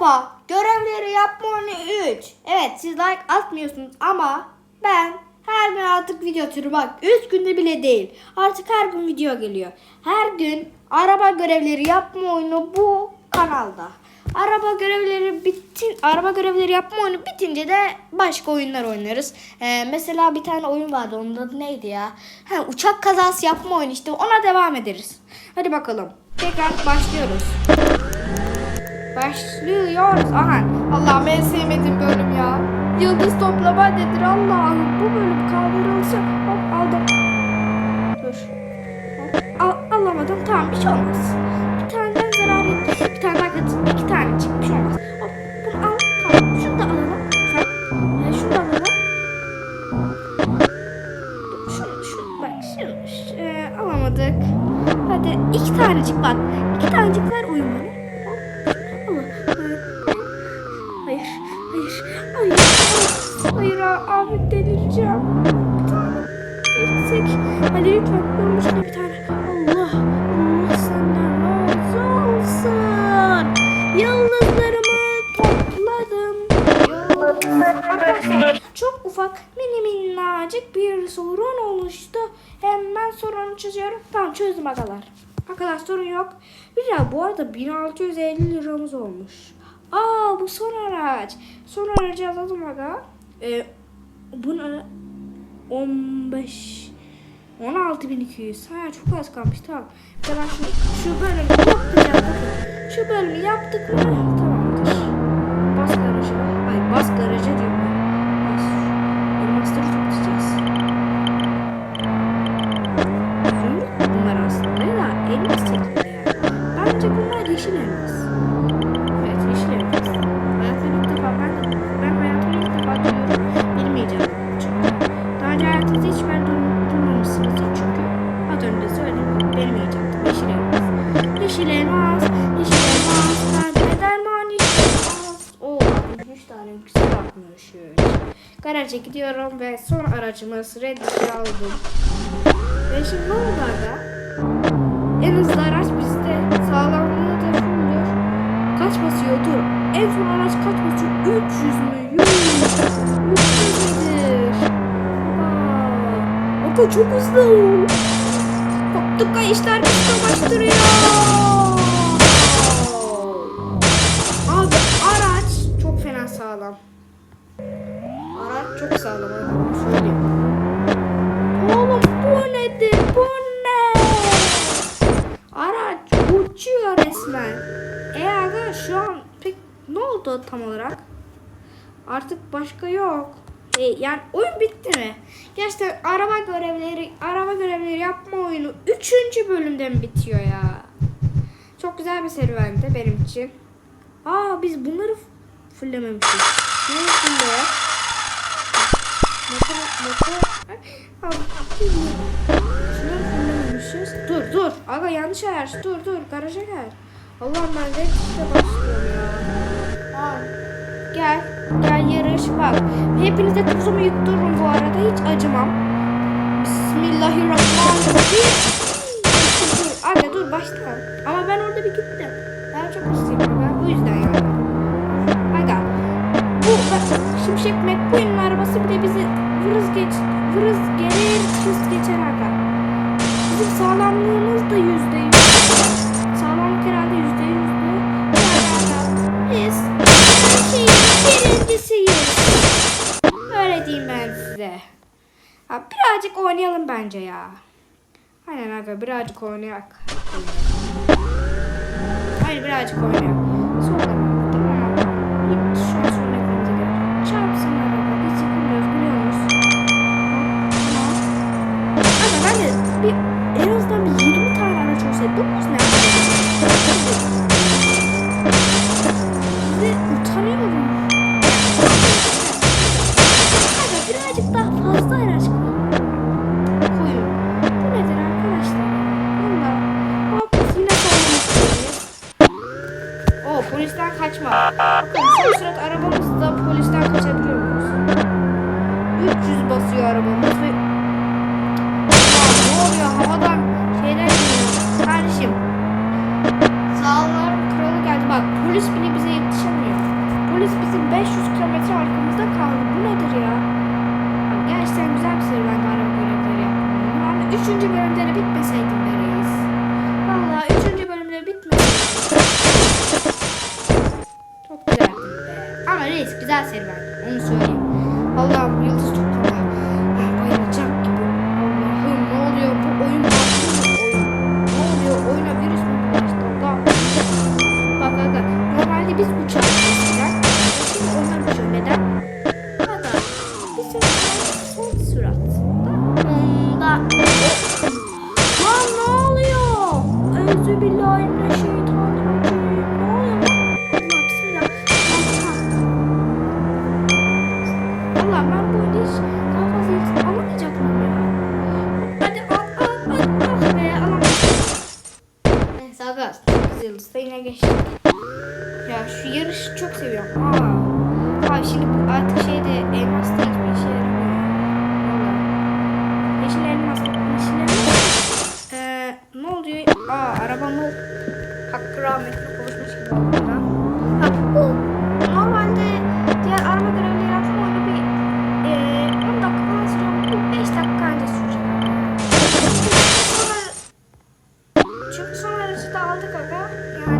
Araba görevleri yapma oyunu 3. Evet siz like atmıyorsunuz ama ben her gün artık video atıyorum. Bak 3 günde bile değil. Artık her gün video geliyor. Her gün araba görevleri yapma oyunu bu kanalda. Araba görevleri bitti, araba görevleri yapma oyunu bitince de başka oyunlar oynarız. Ee, mesela bir tane oyun vardı. Onun adı neydi ya? Ha, uçak kazası yapma oyunu işte. Ona devam ederiz. Hadi bakalım. Tekrar başlıyoruz. Başlıyoruz. Aha. Allah'ım en sevmediğim bölüm ya. Yıldız toplama nedir Allah'ım. Bu bölüm kaldırılsa. Hop aldım. Dur. Hop, al, alamadım. Tamam bir şey olmaz. Hayır abi delireceğim. Geçsek. Hadi lütfen. Olmuş bir tane. Allah. Allah senden razı olsun. Yıldızlarımı topladım. Çok ufak mini minnacık bir sorun oluştu. Hemen sorunu çözüyorum. Tamam çözdüm arkadaşlar. Arkadaşlar sorun yok. Bir lira bu arada 1650 liramız olmuş. Aa bu son araç. Son aracı alalım aga. Ee, bunu 15 16200. Ha çok az kalmış tamam. Ben şu, şu bölümü yapacağım. Bakın. Şu bölümü yaptık mı? Tamamdır. Bas garajı. Ay bas garajı diyorum. Bas. Elmasları toplayacağız. Zümrüt bunlar aslında ya. Elmas setleri yani. Bence bunlar yeşil elmas. Evet yeşil elmas. Yeşil elmas, yeşil elmas, ben derman yeşil elmas. Oo, 3 tane güzel şöyle. Garaja gidiyorum ve son aracımız Reddit'i aldım. Ve şimdi ne oldu aga? En hızlı araç bizde. Sağlamlığı da fullür. Kaç basıyor? Dur. En son araç kaç basıyor? 300 mü? 100 300 midir? Aa, Aga çok hızlı. Koptuk kayışlar bizi savaştırıyor. Sağlam. Araç çok sağlam. Söyleyeyim. Oğlum bu nedir? Bu ne? Araç uçuyor resmen. E aga şu an pek ne oldu tam olarak? Artık başka yok. E, yani oyun bitti mi? Gerçekten araba görevleri araba görevleri yapma oyunu 3. bölümde mi bitiyor ya? Çok güzel bir serüvendi benim için. Aa biz bunları f- fullememişiz. Şunu fulle. Motor, motor. Abi, Şunları fullememişiz. Dur dur. Aga yanlış ayar. Dur dur. Garaja gel. Allah'ım ben de işte başlıyorum ya. Aa, Gel. Gel yarış bak. Hepinize tuzumu yuttururum bu arada. Hiç acımam. Bismillahirrahmanirrahim. Dur, dur. Aga dur başla. Ama ben orada bir gittim. Ben çok hızlıyım ben. O yüzden yani. Şimşek McQueen'in arabası bile bizi vırız geç, vırız gelir, hız geçer aga. Bizim sağlamlığımız da yüzde yüz. Sağlamlık herhalde yüzde yüzdü. Biz şeyin birincisiyiz. Öyle diyeyim ben size. Ha, birazcık oynayalım bence ya. Aynen aga birazcık oynayak. Hayır birazcık oynayalım. Olsaydı 9 ne Size utanıyorum. Aga birazcık daha fazla araç koyun. Bu nedir arkadaşlar? Valla. Hop yine sorumluyuz. O polisten kaçma. Bakın son sürat arabamızda polisten kaçabiliyor muyuz? 300 basıyor arabamız ve Aa, ne oluyor havadan şeyler dağlar kralı geldi. Bak polis bile bize yetişemiyor. Polis bizim 500 kilometre arkamızda kaldı. Bu nedir ya? Bak, gerçekten güzel bir seri bence araba görevleri yapmıyor. Yani üçüncü bölümde de bitmeseydim de reis. Valla üçüncü bölümde bitmeseydim. Çok güzel. Ama reis güzel seri bence. Onu söyleyeyim. Allah'ım yıldız は babamız hakkı rahmetli kavuşmuş gibi olacağım. Normalde diğer arama görevleri yaptığım oyunu bir e, 10 dakika falan sürüyor. 5 dakika önce sürecek. Çünkü sonra, çünkü sonra reçete aldık aga. Yani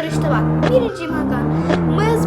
yarışta bak. Birinci makam. Mayıs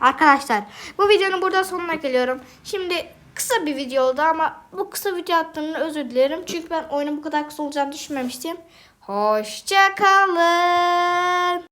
Arkadaşlar bu videonun burada sonuna geliyorum. Şimdi kısa bir video oldu ama bu kısa video attığımda özür dilerim. Çünkü ben oyunun bu kadar kısa olacağını düşünmemiştim. Hoşçakalın.